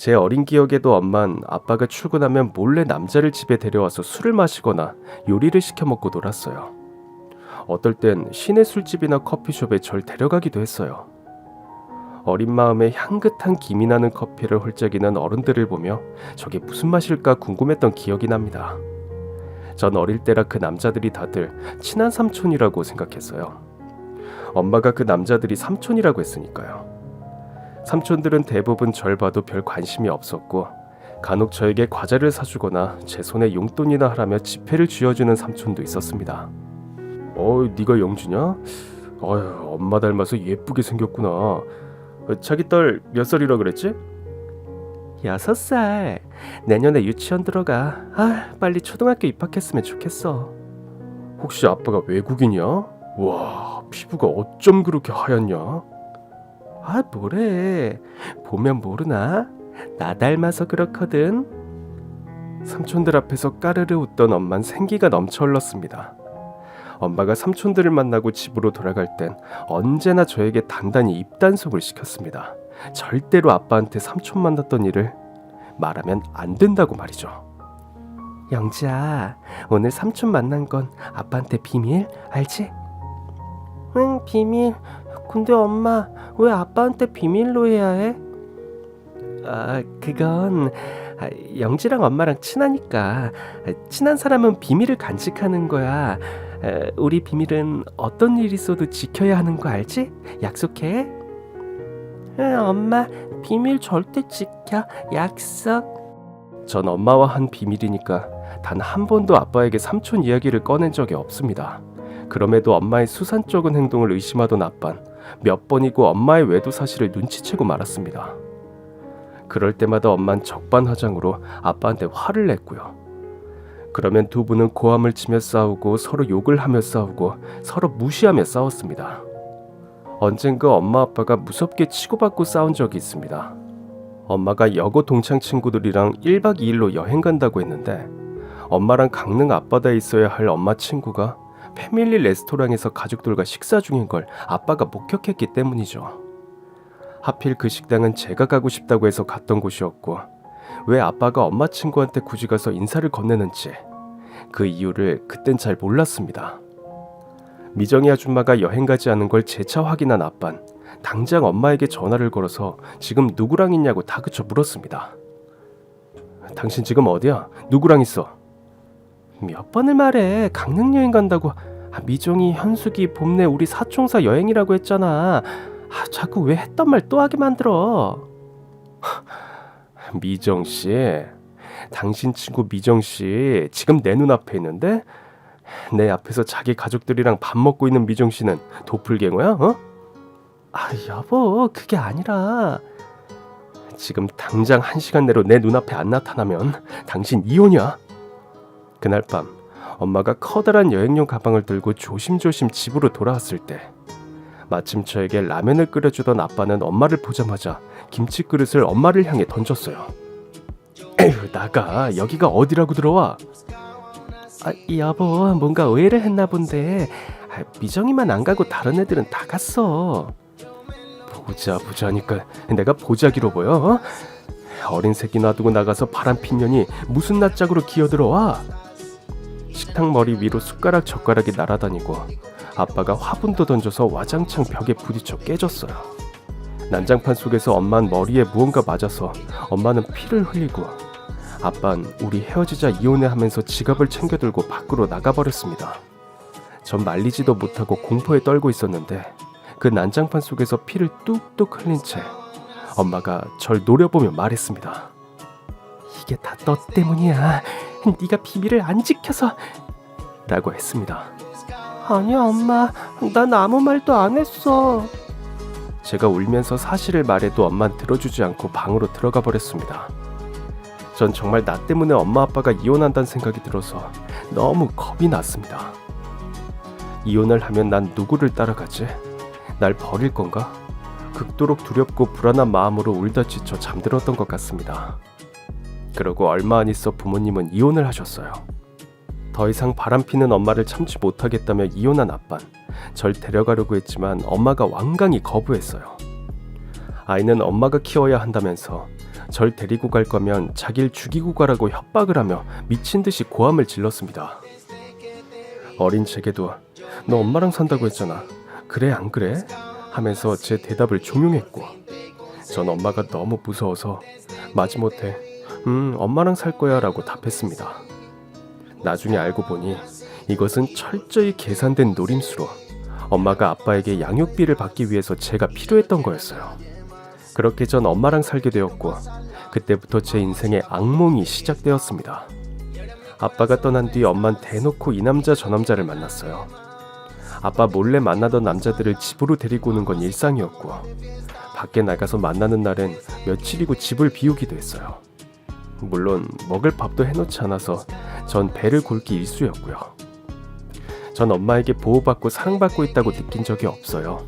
제 어린 기억에도 엄만 아빠가 출근하면 몰래 남자를 집에 데려와서 술을 마시거나 요리를 시켜 먹고 놀았어요. 어떨 땐 시내 술집이나 커피숍에 절 데려가기도 했어요. 어린 마음에 향긋한 김이 나는 커피를 홀짝이는 어른들을 보며 저게 무슨 맛일까 궁금했던 기억이 납니다. 전 어릴 때라 그 남자들이 다들 친한 삼촌이라고 생각했어요. 엄마가 그 남자들이 삼촌이라고 했으니까요. 삼촌들은 대부분 절 봐도 별 관심이 없었고 간혹 저에게 과자를 사주거나 제 손에 용돈이나 하라며 지폐를 쥐어주는 삼촌도 있었습니다. 어, 네가 영주냐? 어휴, 엄마 닮아서 예쁘게 생겼구나. 어, 자기 딸 몇 살이라 그랬지? 여섯 살. 내년에 유치원 들어가. 아, 빨리 초등학교 입학했으면 좋겠어. 혹시 아빠가 외국인이야? 와, 피부가 어쩜 그렇게 하얗냐? 아, 뭐래. 보면 모르나? 나 닮아서 그렇거든. 삼촌들 앞에서 까르르 웃던 엄만 생기가 넘쳐 흘렀습니다. 엄마가 삼촌들을 만나고 집으로 돌아갈 땐 언제나 저에게 단단히 입단속을 시켰습니다. 절대로 아빠한테 삼촌 만났던 일을 말하면 안 된다고 말이죠. 영지야, 오늘 삼촌 만난 건 아빠한테 비밀 알지? 응, 비밀. 근데 엄마, 왜 아빠한테 비밀로 해야 해? 아, 그건 아, 영지랑 엄마랑 친하니까 아, 친한 사람은 비밀을 간직하는 거야. 에, 우리 비밀은 어떤 일 있어도 지켜야 하는 거 알지? 약속해. 응, 엄마 비밀 절대 지켜 약속. 전 엄마와 한 비밀이니까 단 한 번도 아빠에게 삼촌 이야기를 꺼낸 적이 없습니다. 그럼에도 엄마의 수산적인 행동을 의심하던 아빤 몇 번이고 엄마의 외도 사실을 눈치채고 말았습니다. 그럴 때마다 엄만 적반하장으로 아빠한테 화를 냈고요. 그러면 두 분은 고함을 치며 싸우고 서로 욕을 하며 싸우고 서로 무시하며 싸웠습니다. 언젠가 엄마 아빠가 무섭게 치고받고 싸운 적이 있습니다. 엄마가 여고 동창 친구들이랑 1박 2일로 여행 간다고 했는데 엄마랑 강릉 앞바다에 있어야 할 엄마 친구가 패밀리 레스토랑에서 가족들과 식사 중인 걸 아빠가 목격했기 때문이죠. 하필 그 식당은 제가 가고 싶다고 해서 갔던 곳이었고 왜 아빠가 엄마 친구한테 굳이 가서 인사를 건네는지 그 이유를 그땐 잘 몰랐습니다. 미정이 아줌마가 여행 가지 않은 걸 재차 확인한 아빤 당장 엄마에게 전화를 걸어서 지금 누구랑 있냐고 다그쳐 물었습니다. 당신 지금 어디야? 누구랑 있어? 몇 번을 말해 강릉 여행 간다고. 아, 미정이 현숙이 봄내 우리 사총사 여행이라고 했잖아. 아, 자꾸 왜 했던 말 또 하게 만들어? 미정 씨 당신 친구 미정 씨 지금 내 눈앞에 있는데? 내 앞에서 자기 가족들이랑 밥 먹고 있는 미정 씨는 도플갱어야 어? 아 여보 그게 아니라. 지금 당장 한 시간 내로 내 눈앞에 안 나타나면 당신 이혼이야 그날 밤 엄마가 커다란 여행용 가방을 들고 조심조심 집으로 돌아왔을 때 마침 저에게 라면을 끓여주던 아빠는 엄마를 보자마자 김치 그릇을 엄마를 향해 던졌어요. 에휴 나가 여기가 어디라고 들어와? 아 여보 뭔가 오해를 했나 본데 아, 미정이만 안 가고 다른 애들은 다 갔어. 보자 보자니까 내가 보자기로 보여? 어? 어린 새끼 놔두고 나가서 바람 핀 년이 무슨 낯짝으로 기어들어와? 식탁 머리 위로 숟가락 젓가락이 날아다니고 아빠가 화분도 던져서 와장창 벽에 부딪혀 깨졌어요. 난장판 속에서 엄만 머리에 무언가 맞아서 엄마는 피를 흘리고 아빤 우리 헤어지자 이혼해 하면서 지갑을 챙겨 들고 밖으로 나가버렸습니다. 전 말리지도 못하고 공포에 떨고 있었는데 그 난장판 속에서 피를 뚝뚝 흘린 채 엄마가 절 노려보며 말했습니다. 이게 다 너 때문이야. 네가 비밀을 안 지켜서 라고 했습니다. 아니야 엄마 난 아무 말도 안 했어. 제가 울면서 사실을 말해도 엄만 들어주지 않고 방으로 들어가 버렸습니다. 전 정말 나 때문에 엄마 아빠가 이혼한다는 생각이 들어서 너무 겁이 났습니다. 이혼을 하면 난 누구를 따라가지? 날 버릴 건가? 극도록 두렵고 불안한 마음으로 울다 지쳐 잠들었던 것 같습니다. 그러고 얼마 안 있어 부모님은 이혼을 하셨어요. 더 이상 바람피는 엄마를 참지 못하겠다며 이혼한 아빤 절 데려가려고 했지만 엄마가 완강히 거부했어요. 아이는 엄마가 키워야 한다면서 절 데리고 갈 거면 자기를 죽이고 가라고 협박을 하며 미친 듯이 고함을 질렀습니다. 어린 제게도 너 엄마랑 산다고 했잖아. 그래 안 그래? 하면서 제 대답을 종용했고 전 엄마가 너무 무서워서 마지못해 음 엄마랑 살 거야 라고 답했습니다. 나중에 알고 보니 이것은 철저히 계산된 노림수로 엄마가 아빠에게 양육비를 받기 위해서 제가 필요했던 거였어요. 그렇게 전 엄마랑 살게 되었고 그때부터 제 인생의 악몽이 시작되었습니다. 아빠가 떠난 뒤 엄만 대놓고 이 남자 저 남자를 만났어요. 아빠 몰래 만나던 남자들을 집으로 데리고 오는 건 일상이었고 밖에 나가서 만나는 날엔 며칠이고 집을 비우기도 했어요. 물론 먹을 밥도 해놓지 않아서 전 배를 곪기 일쑤였고요. 전 엄마에게 보호받고 사랑받고 있다고 느낀 적이 없어요.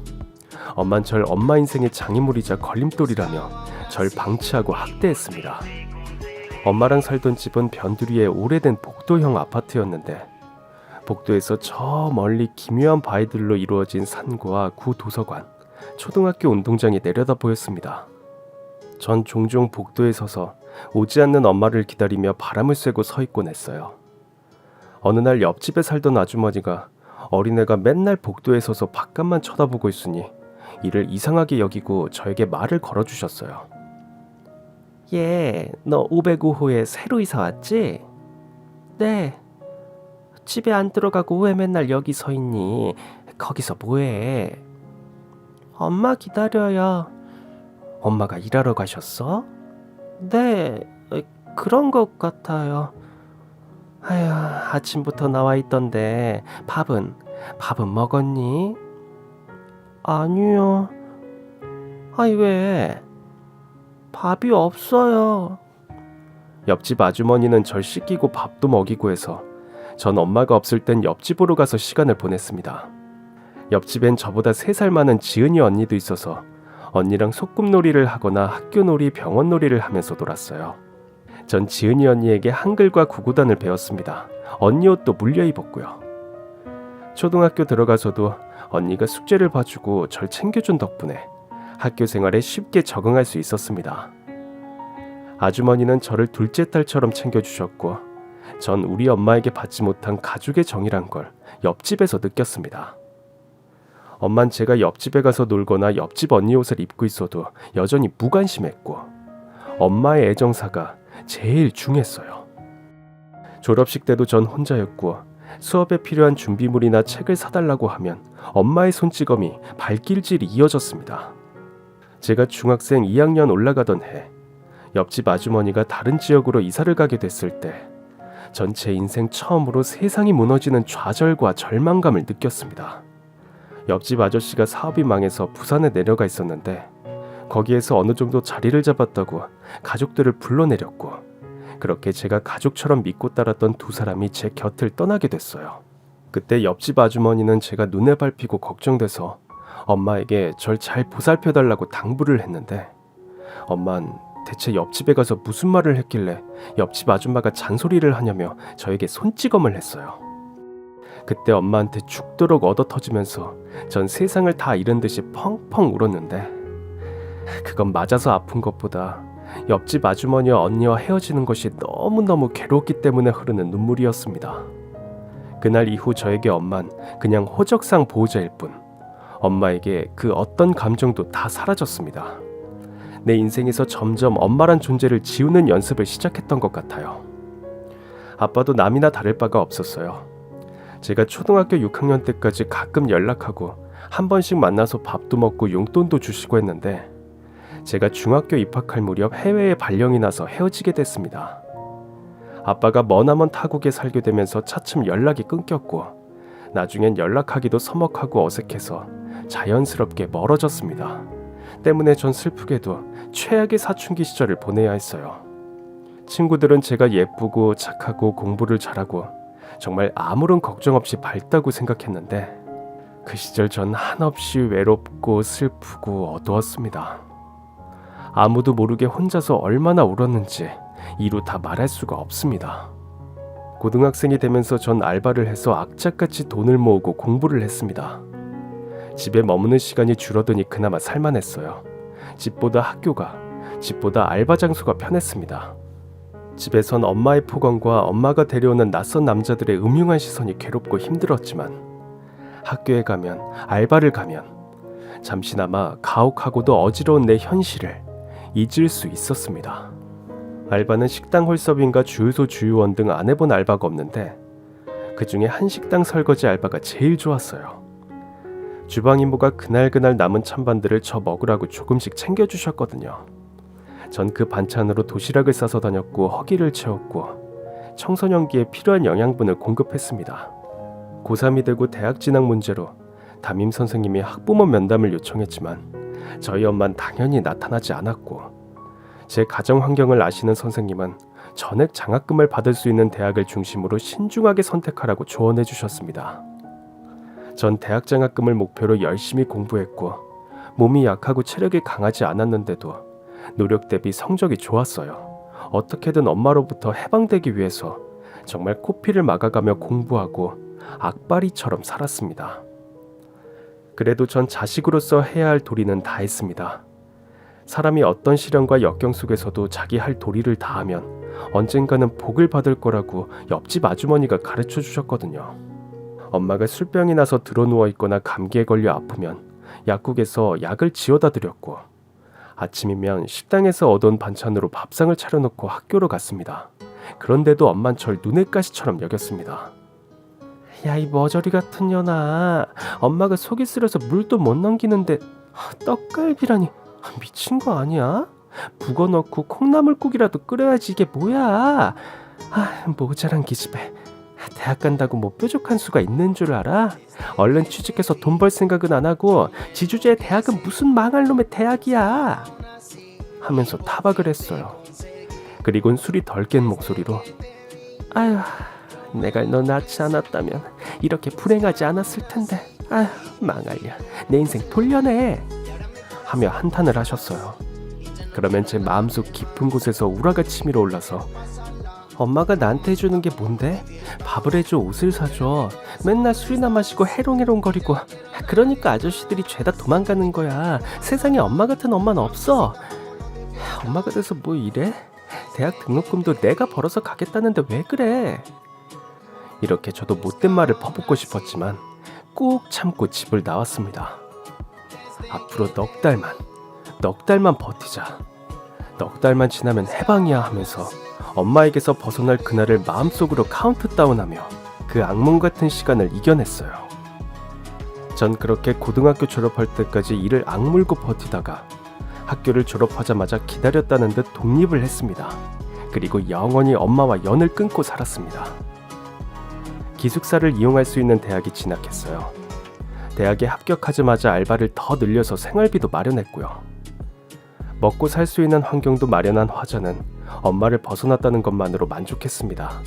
엄만 절 엄마 인생의 장애물이자 걸림돌이라며 절 방치하고 학대했습니다. 엄마랑 살던 집은 변두리의 오래된 복도형 아파트였는데 복도에서 저 멀리 기묘한 바위들로 이루어진 산과 구 도서관, 초등학교 운동장이 내려다 보였습니다. 전 종종 복도에 서서 오지 않는 엄마를 기다리며 바람을 쐬고 서 있곤 했어요. 어느 날 옆집에 살던 아주머니가 어린애가 맨날 복도에 서서 바깥만 쳐다보고 있으니 이를 이상하게 여기고 저에게 말을 걸어주셨어요. 얘, 너 505호에 새로 이사 왔지? 네. 집에 안 들어가고 왜 맨날 여기 서 있니? 거기서 뭐해? 엄마 기다려요. 엄마가 일하러 가셨어? 네, 그런 것 같아요. 아휴, 아침부터 나와 있던데 밥은 밥은 먹었니? 아니요. 아이 왜? 밥이 없어요. 옆집 아주머니는 절 씻기고 밥도 먹이고 해서 전 엄마가 없을 땐 옆집으로 가서 시간을 보냈습니다. 옆집엔 저보다 3살 많은 지은이 언니도 있어서 언니랑 소꿉놀이를 하거나 학교놀이, 병원놀이를 하면서 놀았어요. 전 지은이 언니에게 한글과 구구단을 배웠습니다. 언니 옷도 물려 입었고요. 초등학교 들어가서도 언니가 숙제를 봐주고 절 챙겨준 덕분에 학교 생활에 쉽게 적응할 수 있었습니다. 아주머니는 저를 둘째 딸처럼 챙겨주셨고, 전 우리 엄마에게 받지 못한 가족의 정이란 걸 옆집에서 느꼈습니다. 엄만 제가 옆집에 가서 놀거나 옆집 언니 옷을 입고 있어도 여전히 무관심했고, 엄마의 애정사가 제일 중했어요. 졸업식 때도 전 혼자였고, 수업에 필요한 준비물이나 책을 사달라고 하면 엄마의 손찌검이 발길질이 이어졌습니다. 제가 중학생 2학년 올라가던 해, 옆집 아주머니가 다른 지역으로 이사를 가게 됐을 때, 전체 인생 처음으로 세상이 무너지는 좌절과 절망감을 느꼈습니다. 옆집 아저씨가 사업이 망해서 부산에 내려가 있었는데, 거기에서 어느 정도 자리를 잡았다고 가족들을 불러내렸고, 그렇게 제가 가족처럼 믿고 따랐던 두 사람이 제 곁을 떠나게 됐어요. 그때 옆집 아주머니는 제가 눈에 밟히고 걱정돼서 엄마에게 절 잘 보살펴 달라고 당부를 했는데 엄만 대체 옆집에 가서 무슨 말을 했길래 옆집 아줌마가 잔소리를 하냐며 저에게 손찌검을 했어요. 그때 엄마한테 죽도록 얻어 터지면서 전 세상을 다 잃은 듯이 펑펑 울었는데 그건 맞아서 아픈 것보다 옆집 아주머니와 언니와 헤어지는 것이 너무너무 괴롭기 때문에 흐르는 눈물이었습니다. 그날 이후 저에게 엄만 그냥 호적상 보호자일 뿐 엄마에게 그 어떤 감정도 다 사라졌습니다. 내 인생에서 점점 엄마란 존재를 지우는 연습을 시작했던 것 같아요. 아빠도 남이나 다를 바가 없었어요. 제가 초등학교 6학년 때까지 가끔 연락하고 한 번씩 만나서 밥도 먹고 용돈도 주시고 했는데 제가 중학교 입학할 무렵 해외에 발령이 나서 헤어지게 됐습니다. 아빠가 머나먼 타국에 살게 되면서 차츰 연락이 끊겼고 나중엔 연락하기도 서먹하고 어색해서 자연스럽게 멀어졌습니다. 때문에 전 슬프게도 최악의 사춘기 시절을 보내야 했어요. 친구들은 제가 예쁘고 착하고 공부를 잘하고 정말 아무런 걱정 없이 밝다고 생각했는데 그 시절 전 한없이 외롭고 슬프고 어두웠습니다. 아무도 모르게 혼자서 얼마나 울었는지 이루 다 말할 수가 없습니다. 고등학생이 되면서 전 알바를 해서 악착같이 돈을 모으고 공부를 했습니다. 집에 머무는 시간이 줄어드니 그나마 살만했어요. 집보다 학교가 집보다 알바 장소가 편했습니다. 집에선 엄마의 폭언과 엄마가 데려오는 낯선 남자들의 음흉한 시선이 괴롭고 힘들었지만 학교에 가면 알바를 가면 잠시나마 가혹하고도 어지러운 내 현실을 잊을 수 있었습니다. 알바는 식당 홀서빙과 주유소 주유원 등 안 해본 알바가 없는데 그 중에 한식당 설거지 알바가 제일 좋았어요. 주방 이모가 그날그날 남은 찬반들을 저 먹으라고 조금씩 챙겨주셨거든요. 전 그 반찬으로 도시락을 싸서 다녔고 허기를 채웠고 청소년기에 필요한 영양분을 공급했습니다. 고3이 되고 대학 진학 문제로 담임 선생님이 학부모 면담을 요청했지만 저희 엄만 당연히 나타나지 않았고 제 가정 환경을 아시는 선생님은 전액 장학금을 받을 수 있는 대학을 중심으로 신중하게 선택하라고 조언해 주셨습니다. 전 대학 장학금을 목표로 열심히 공부했고 몸이 약하고 체력이 강하지 않았는데도 노력 대비 성적이 좋았어요. 어떻게든 엄마로부터 해방되기 위해서 정말 코피를 막아가며 공부하고 악바리처럼 살았습니다. 그래도 전 자식으로서 해야 할 도리는 다 했습니다. 사람이 어떤 시련과 역경 속에서도 자기 할 도리를 다하면 언젠가는 복을 받을 거라고 옆집 아주머니가 가르쳐 주셨거든요. 엄마가 술병이 나서 드러누워 있거나 감기에 걸려 아프면 약국에서 약을 지어다 드렸고 아침이면 식당에서 얻은 반찬으로 밥상을 차려놓고 학교로 갔습니다. 그런데도 엄만 절 눈의 가시처럼 여겼습니다. 야 이 머저리 같은 년아 엄마가 속이 쓰려서 물도 못 넘기는데 하, 떡갈비라니 아, 미친 거 아니야? 북어 넣고 콩나물국이라도 끓여야지 이게 뭐야 아 모자란 기집애 대학 간다고 뭐 뾰족한 수가 있는 줄 알아? 얼른 취직해서 돈 벌 생각은 안 하고 지주제 대학은 무슨 망할 놈의 대학이야? 하면서 타박을 했어요. 그리곤 술이 덜 깬 목소리로 아휴 내가 너 낳지 않았다면 이렇게 불행하지 않았을 텐데. 아휴 망할려. 내 인생 돌려내. 하며 한탄을 하셨어요. 그러면 제 마음속 깊은 곳에서 우라가 치밀어 올라서 엄마가 나한테 해주는 게 뭔데? 밥을 해줘 옷을 사줘 맨날 술이나 마시고 해롱해롱거리고 그러니까 아저씨들이 죄다 도망가는 거야 세상에 엄마 같은 엄마는 없어 엄마가 돼서 뭐 이래? 대학 등록금도 내가 벌어서 가겠다는데 왜 그래? 이렇게 저도 못된 말을 퍼붓고 싶었지만 꾹 참고 집을 나왔습니다. 앞으로 넉 달만, 넉 달만 버티자. 넉 달만 지나면 해방이야 하면서 엄마에게서 벗어날 그날을 마음속으로 카운트다운하며 그 악몽 같은 시간을 이겨냈어요. 전 그렇게 고등학교 졸업할 때까지 이를 악물고 버티다가 학교를 졸업하자마자 기다렸다는 듯 독립을 했습니다. 그리고 영원히 엄마와 연을 끊고 살았습니다. 기숙사를 이용할 수 있는 대학에 진학했어요. 대학에 합격하자마자 알바를 더 늘려서 생활비도 마련했고요. 먹고 살 수 있는 환경도 마련한 화자는 엄마를 벗어났다는 것만으로 만족했습니다.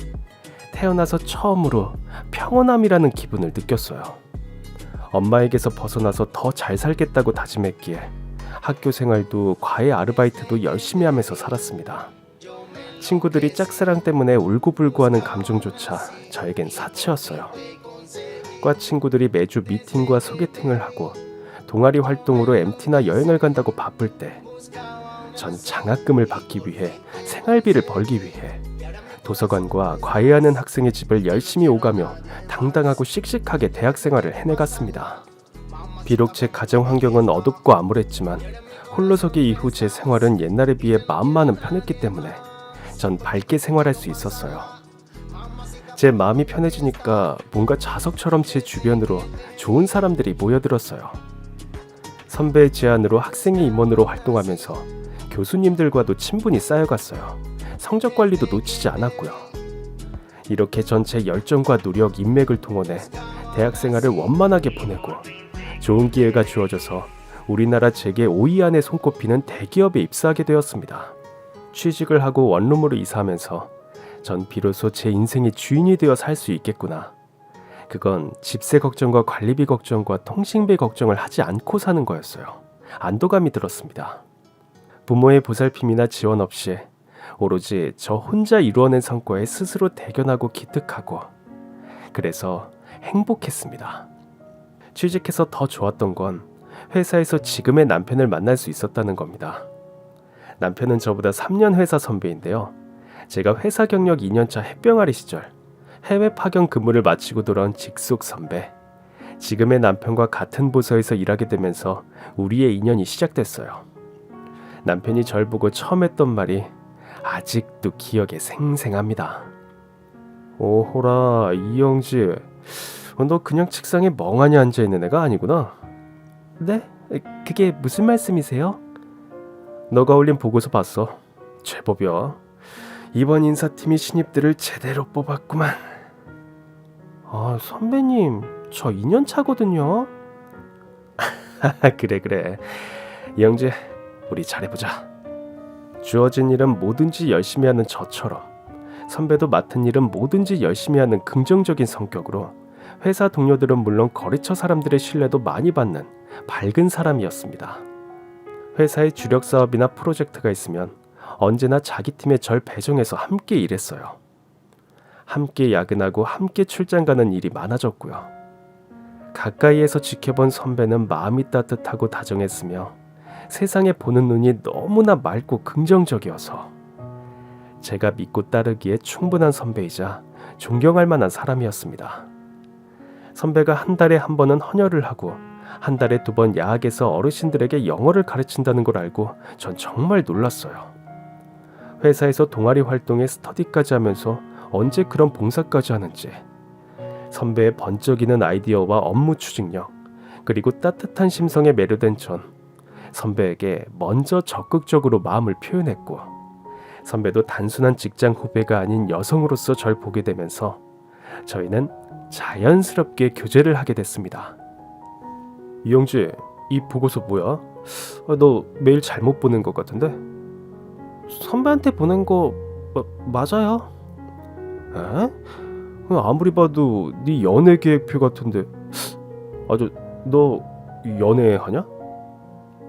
태어나서 처음으로 평온함이라는 기분을 느꼈어요. 엄마에게서 벗어나서 더 잘 살겠다고 다짐했기에 학교 생활도 과외 아르바이트도 열심히 하면서 살았습니다. 친구들이 짝사랑 때문에 울고불고하는 감정조차 저에겐 사치였어요. 과 친구들이 매주 미팅과 소개팅을 하고 동아리 활동으로 MT나 여행을 간다고 바쁠 때, 전 장학금을 받기 위해 생활비를 벌기 위해 도서관과 과외하는 학생의 집을 열심히 오가며 당당하고 씩씩하게 대학 생활을 해내갔습니다. 비록 제 가정 환경은 어둡고 암울했지만 홀로서기 이후 제 생활은 옛날에 비해 마음만은 편했기 때문에 전 밝게 생활할 수 있었어요. 제 마음이 편해지니까 뭔가 자석처럼 제 주변으로 좋은 사람들이 모여들었어요. 선배의 제안으로 학생의 임원으로 활동하면서 교수님들과도 친분이 쌓여갔어요. 성적 관리도 놓치지 않았고요. 이렇게 전체 열정과 노력, 인맥을 동원해 대학 생활을 원만하게 보내고 좋은 기회가 주어져서 우리나라 재계 5위 안에 손꼽히는 대기업에 입사하게 되었습니다. 취직을 하고 원룸으로 이사하면서 전 비로소 제 인생의 주인이 되어 살 수 있겠구나. 그건 집세 걱정과 관리비 걱정과 통신비 걱정을 하지 않고 사는 거였어요. 안도감이 들었습니다. 부모의 보살핌이나 지원 없이 오로지 저 혼자 이루어낸 성과에 스스로 대견하고 기특하고 그래서 행복했습니다. 취직해서 더 좋았던 건 회사에서 지금의 남편을 만날 수 있었다는 겁니다. 남편은 저보다 3년 회사 선배인데요. 제가 회사 경력 2년차 햇병아리 시절 해외 파견 근무를 마치고 돌아온 직속 선배. 지금의 남편과 같은 부서에서 일하게 되면서 우리의 인연이 시작됐어요. 남편이 절 보고 처음 했던 말이 아직도 기억에 생생합니다. 오호라 이영지, 너 그냥 책상에 멍하니 앉아 있는 애가 아니구나. 네? 그게 무슨 말씀이세요? 너가 올린 보고서 봤어. 제법이야. 이번 인사팀이 신입들을 제대로 뽑았구만. 아, 선배님, 저 2년 차거든요. 그래, 그래. 영재, 우리 잘해보자. 주어진 일은 뭐든지 열심히 하는 저처럼 선배도 맡은 일은 뭐든지 열심히 하는 긍정적인 성격으로 회사 동료들은 물론 거래처 사람들의 신뢰도 많이 받는 밝은 사람이었습니다. 회사의 주력 사업이나 프로젝트가 있으면 언제나 자기 팀에 절 배정해서 함께 일했어요. 함께 야근하고 함께 출장 가는 일이 많아졌고요. 가까이에서 지켜본 선배는 마음이 따뜻하고 다정했으며 세상에 보는 눈이 너무나 맑고 긍정적이어서 제가 믿고 따르기에 충분한 선배이자 존경할 만한 사람이었습니다. 선배가 한 달에 한 번은 헌혈을 하고 한 달에 두 번 야학에서 어르신들에게 영어를 가르친다는 걸 알고 전 정말 놀랐어요. 회사에서 동아리 활동에 스터디까지 하면서 언제 그런 봉사까지 하는지 선배의 번쩍이는 아이디어와 업무 추진력 그리고 따뜻한 심성에 매료된 전 선배에게 먼저 적극적으로 마음을 표현했고 선배도 단순한 직장 후배가 아닌 여성으로서 절 보게 되면서 저희는 자연스럽게 교제를 하게 됐습니다. 이영지, 이 보고서 뭐야? 아, 너 메일 잘못 보낸 것 같은데? 선배한테 보낸 거 마, 맞아요. 에? 아무리 봐도 네 연애 계획표 같은데. 아주 너 연애하냐?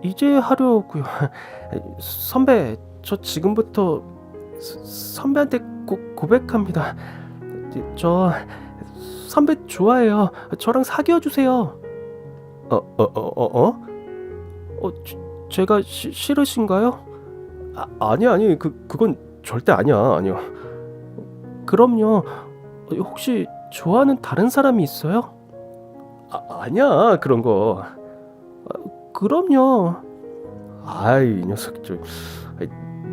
이제 하려고요. 선배, 저 지금부터 스- 선배한테 고, 고백합니다. 저 선배 좋아해요. 저랑 사귀어 주세요. 어, 어, 어, 어, 어? 어, 제- 제가 시, 싫으신가요? 아, 아니 아니 그 그건 절대 아니야 아니요. 그럼요. 어, 혹시 좋아하는 다른 사람이 있어요? 아, 아니야 그런 거. 아, 그럼요. 아이 이 녀석 좀 아이,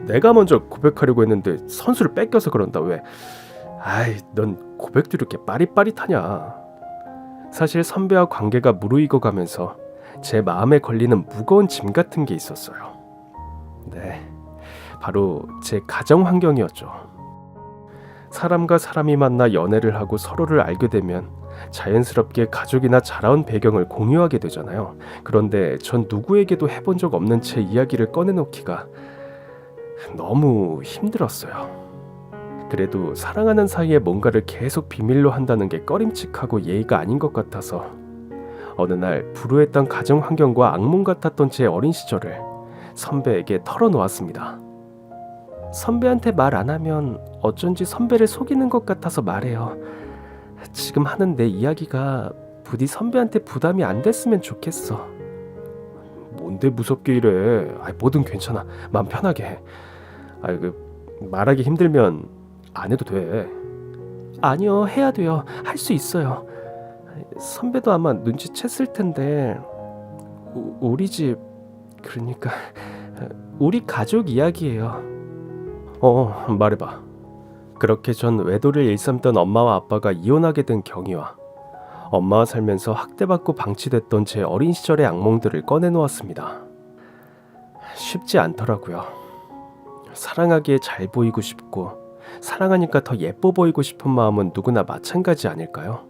내가 먼저 고백하려고 했는데 선수를 뺏겨서 그런다 왜? 아이 넌 고백도 이렇게 빠릿빠릿하냐? 사실 선배와 관계가 무르익어 가면서 제 마음에 걸리는 무거운 짐 같은 게 있었어요. 네, 바로 제 가정 환경이었죠. 사람과 사람이 만나 연애를 하고 서로를 알게 되면 자연스럽게 가족이나 자라온 배경을 공유하게 되잖아요. 그런데 전 누구에게도 해본 적 없는 제 이야기를 꺼내놓기가 너무 힘들었어요. 그래도 사랑하는 사이에 뭔가를 계속 비밀로 한다는 게 꺼림칙하고 예의가 아닌 것 같아서 어느 날 불우했던 가정 환경과 악몽 같았던 제 어린 시절을 선배에게 털어놓았습니다. 선배한테 말 안 하면 어쩐지 선배를 속이는 것 같아서 말해요. 지금 하는 내 이야기가 부디 선배한테 부담이 안 됐으면 좋겠어. 뭔데 무섭게 이래? 아, 뭐든 괜찮아. 마음 편하게 해. 아, 그 말하기 힘들면 안 해도 돼. 아니요, 해야 돼요. 할 수 있어요. 선배도 아마 눈치챘을 텐데 우, 우리 집 그러니까 우리 가족 이야기예요. 어, 말해봐. 그렇게 전 외도를 일삼던 엄마와 아빠가 이혼하게 된 경위와 엄마와 살면서 학대받고 방치됐던 제 어린 시절의 악몽들을 꺼내놓았습니다. 쉽지 않더라고요. 사랑하기에 잘 보이고 싶고 사랑하니까 더 예뻐 보이고 싶은 마음은 누구나 마찬가지 아닐까요?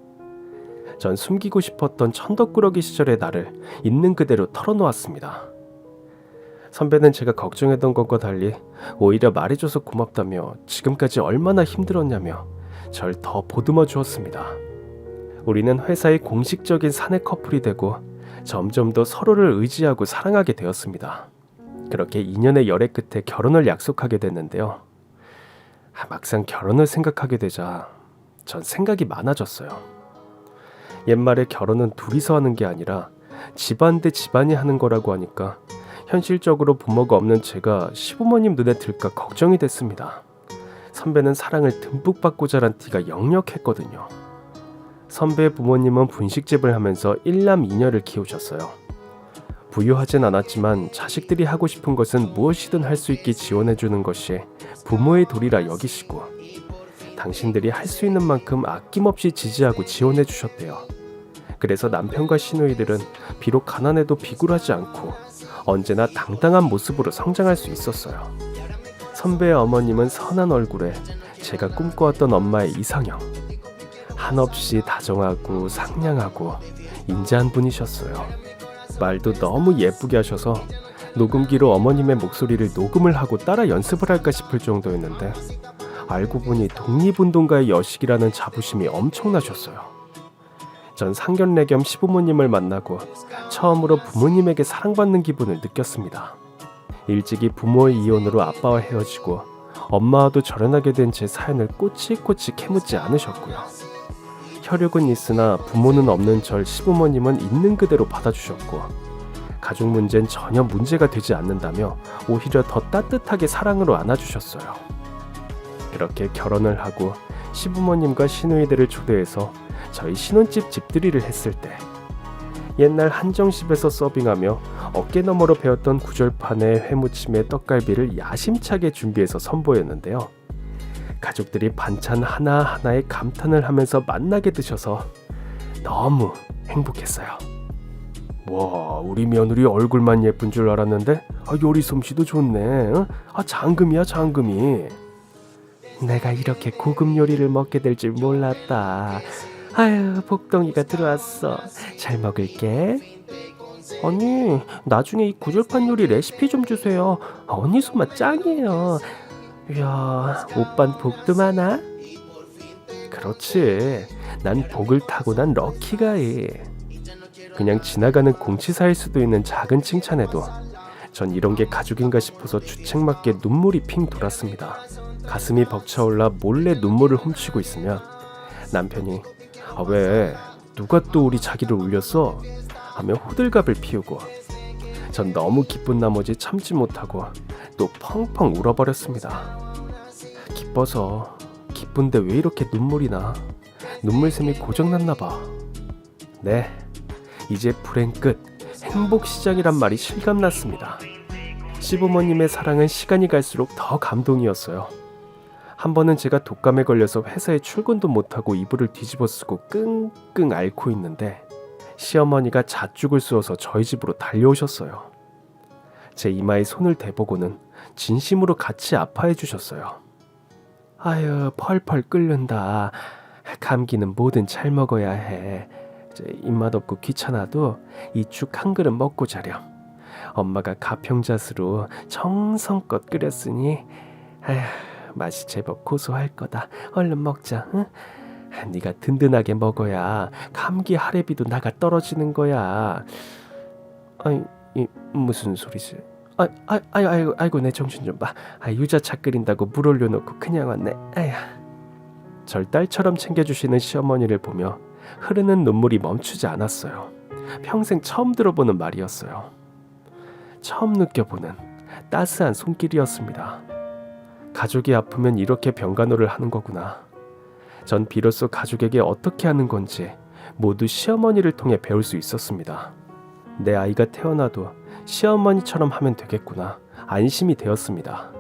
전 숨기고 싶었던 천덕꾸러기 시절의 나를 있는 그대로 털어놓았습니다. 선배는 제가 걱정했던 것과 달리 오히려 말해줘서 고맙다며 지금까지 얼마나 힘들었냐며 절 더 보듬어 주었습니다. 우리는 회사의 공식적인 사내 커플이 되고 점점 더 서로를 의지하고 사랑하게 되었습니다. 그렇게 2년의 열애 끝에 결혼을 약속하게 됐는데요. 아, 막상 결혼을 생각하게 되자 전 생각이 많아졌어요. 옛말에 결혼은 둘이서 하는 게 아니라 집안 대 집안이 하는 거라고 하니까 현실적으로 부모가 없는 제가 시부모님 눈에 들까 걱정이 됐습니다. 선배는 사랑을 듬뿍 받고 자란 티가 역력했거든요. 선배의 부모님은 분식집을 하면서 일남 이녀를 키우셨어요. 부유하진 않았지만 자식들이 하고 싶은 것은 무엇이든 할 수 있게 지원해 주는 것이 부모의 도리라 여기시고 당신들이 할 수 있는 만큼 아낌없이 지지하고 지원해 주셨대요. 그래서 남편과 시누이들은 비록 가난해도 비굴하지 않고 언제나 당당한 모습으로 성장할 수 있었어요. 선배의 어머님은 선한 얼굴에 제가 꿈꿔왔던 엄마의 이상형. 한없이 다정하고 상냥하고 인자한 분이셨어요. 말도 너무 예쁘게 하셔서 녹음기로 어머님의 목소리를 녹음을 하고 따라 연습을 할까 싶을 정도였는데 알고 보니 독립운동가의 여식이라는 자부심이 엄청나셨어요. 전 상견례 겸 시부모님을 만나고 처음으로 부모님에게 사랑받는 기분을 느꼈습니다. 일찍이 부모의 이혼으로 아빠와 헤어지고 엄마와도 절연하게 된 제 사연을 꼬치꼬치 캐묻지 않으셨고요. 혈육은 있으나 부모는 없는 절 시부모님은 있는 그대로 받아주셨고 가족 문제는 전혀 문제가 되지 않는다며 오히려 더 따뜻하게 사랑으로 안아주셨어요. 그렇게 결혼을 하고 시부모님과 시누이들을 초대해서 저희 신혼집 집들이를 했을 때 옛날 한정식에서 서빙하며 어깨너머로 배웠던 구절판에 회무침에 떡갈비를 야심차게 준비해서 선보였는데요. 가족들이 반찬 하나하나에 감탄을 하면서 만나게 드셔서 너무 행복했어요. 와, 우리 며느리 얼굴만 예쁜 줄 알았는데 아, 요리 솜씨도 좋네. 어? 아, 장금이야, 장금이. 내가 이렇게 고급 요리를 먹게 될 줄 몰랐다. 아유, 복덩이가 들어왔어. 잘 먹을게. 언니, 나중에 이 구절판 요리 레시피 좀 주세요. 언니 손맛 짱이에요. 이야, 오빤 복도 많아? 그렇지. 난 복을 타고난 럭키가이. 그냥 지나가는 공치사일 수도 있는 작은 칭찬에도 전 이런 게 가족인가 싶어서 주책맞게 눈물이 핑 돌았습니다. 가슴이 벅차올라 몰래 눈물을 훔치고 있으면 남편이 아 왜 누가 또 우리 자기를 울렸어? 하며 호들갑을 피우고 전 너무 기쁜 나머지 참지 못하고 또 펑펑 울어버렸습니다. 기뻐서 기쁜데 왜 이렇게 눈물이 나? 눈물샘이 고장났나 봐. 네, 이제 불행 끝, 행복 시작이란 말이 실감났습니다. 시부모님의 사랑은 시간이 갈수록 더 감동이었어요. 한 번은 제가 독감에 걸려서 회사에 출근도 못하고 이불을 뒤집어 쓰고 끙끙 앓고 있는데 시어머니가 잣죽을 쑤어서 저희 집으로 달려오셨어요. 제 이마에 손을 대보고는 진심으로 같이 아파해 주셨어요. 아유, 펄펄 끓는다. 감기는 뭐든 잘 먹어야 해. 입맛 없고 귀찮아도 이 죽 한 그릇 먹고 자렴. 엄마가 가평잣으로 정성껏 끓였으니 아휴, 맛이 제법 고소할 거다. 얼른 먹자. 응? 네가 든든하게 먹어야 감기 하래비도 나가 떨어지는 거야. 아이, 이 무슨 소리지? 아, 아, 아유, 아이고, 아이고, 내 정신 좀 봐. 아, 유자차 끓인다고 물 올려놓고 그냥 왔네. 아야. 절 딸처럼 챙겨주시는 시어머니를 보며 흐르는 눈물이 멈추지 않았어요. 평생 처음 들어보는 말이었어요. 처음 느껴보는 따스한 손길이었습니다. 가족이 아프면 이렇게 병간호를 하는 거구나. 전 비로소 가족에게 어떻게 하는 건지 모두 시어머니를 통해 배울 수 있었습니다. 내 아이가 태어나도 시어머니처럼 하면 되겠구나. 안심이 되었습니다.